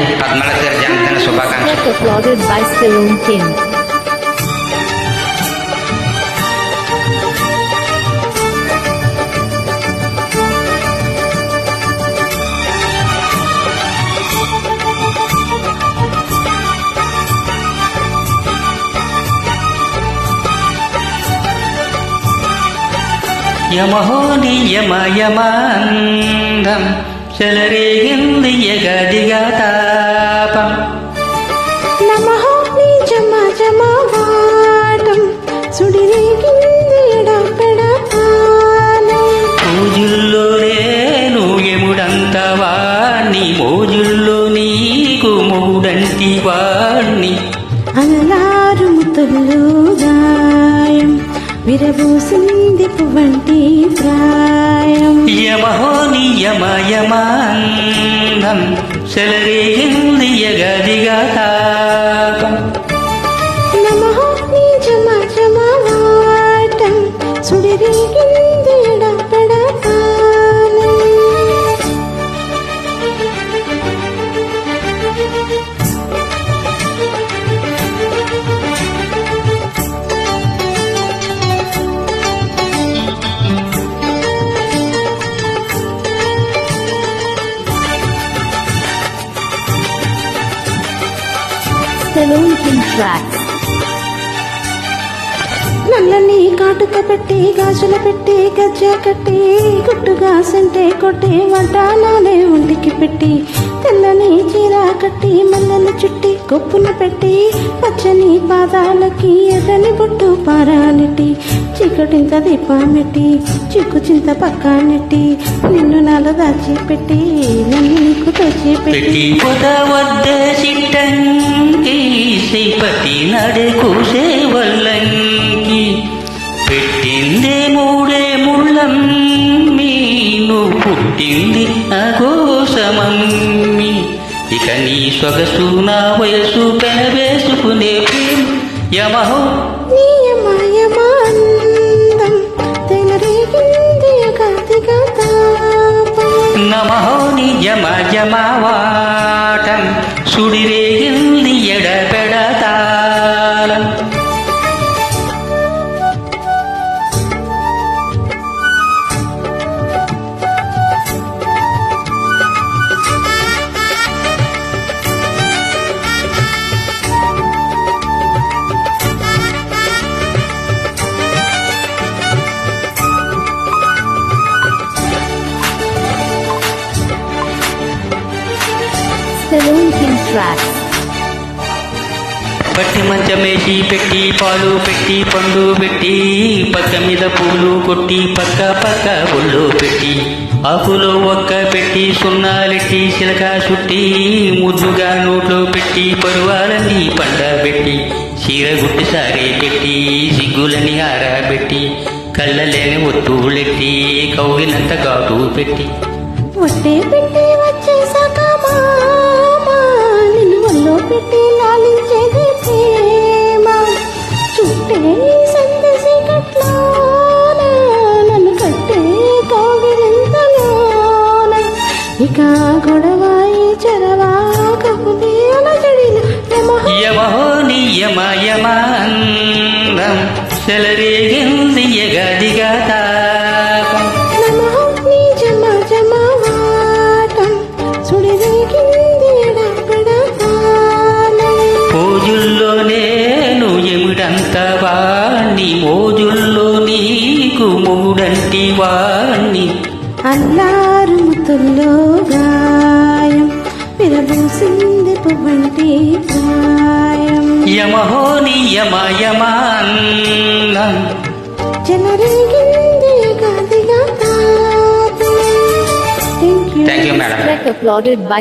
Ustadz Melezer Jantan Sobakan. Uploaded by Saloon ya King. Ya ya చెలరేగింది ఎగదిగా తాపం నమః నీ జమ జమ వాటం సుడిరేగింది ఎడపెడతానం పూజుల్లో నేను ఎముడంత వాణ్ణి మోజుల్లో నీకు మూడంటి వాణ్ణి అలలారు ముతుల్లో గాయం విరబూసింది పువ్వంటి ప్రాయం. యమహోని యమ యమాందం చెలరేగింది ఎగదిగా తాపం నమః నీ జమ జమ వాటం సుడిరేగింది నల్లని కాటుక పెట్టి గాజులు పెట్టి గజ్జ కట్టి గుట్టుగా సంటే కొట్టి వడ్డానాలే ఒంటికి పెట్టి తెల్లని చీర కట్టి మల్లెలు చుట్టి కొప్పున పెట్టి పచ్చని పాదాలకి ఎర్రని బొట్టు పారానెట్టి చీకటింత దీపామెట్టి చిక్కు చింత పక్కానెట్టి నిన్ను నాలో దాచి పెట్టి నన్ను నీకు తోచి పెట్టి శ్రీపతి నడుకు సేవల్లంకి పెట్టిందే మూడే ముళ్ళం మీను పుట్టింది అఘోషమమ్మి ఇక నీ సొగసు నా వయసు పెనవేసుకునే యమహో. నమహో నిజమ జమవాటం సుడిరేగింది Tracks. పట్టి మంచమేసి పెట్టి పాలు పెట్టి పండు పెట్టి పక్క మీద పూలు కొట్టి పక్క పక్క ఒళ్ళు పెట్టి ఆకులో ఒక్క పెట్టి సున్నాలెట్టి చిలక చుట్టి ముద్దుగా నోట్లో పెట్టి పరువాలన్నీ పండబెట్టి చీర గుట్టి సారే పెట్టి సిగ్గులని ఆరబెట్టి కళ్ళలేని ఒత్తులెట్టి కౌగినంత ఘాటు పెట్టి పెట్టి యమహో నియమ సెలరేగింది ఎగదిగా తాపం వాణ్ణి మోజుల్లో నీకు మూడంటి వాణ్ణి. అల్లారు ముతుల్లో గాయం విరబూసింది పువ్వంటి ప్రాయం యమహో నియమ యమాందం చెలరేగింది గదిగా thank you madam applauded by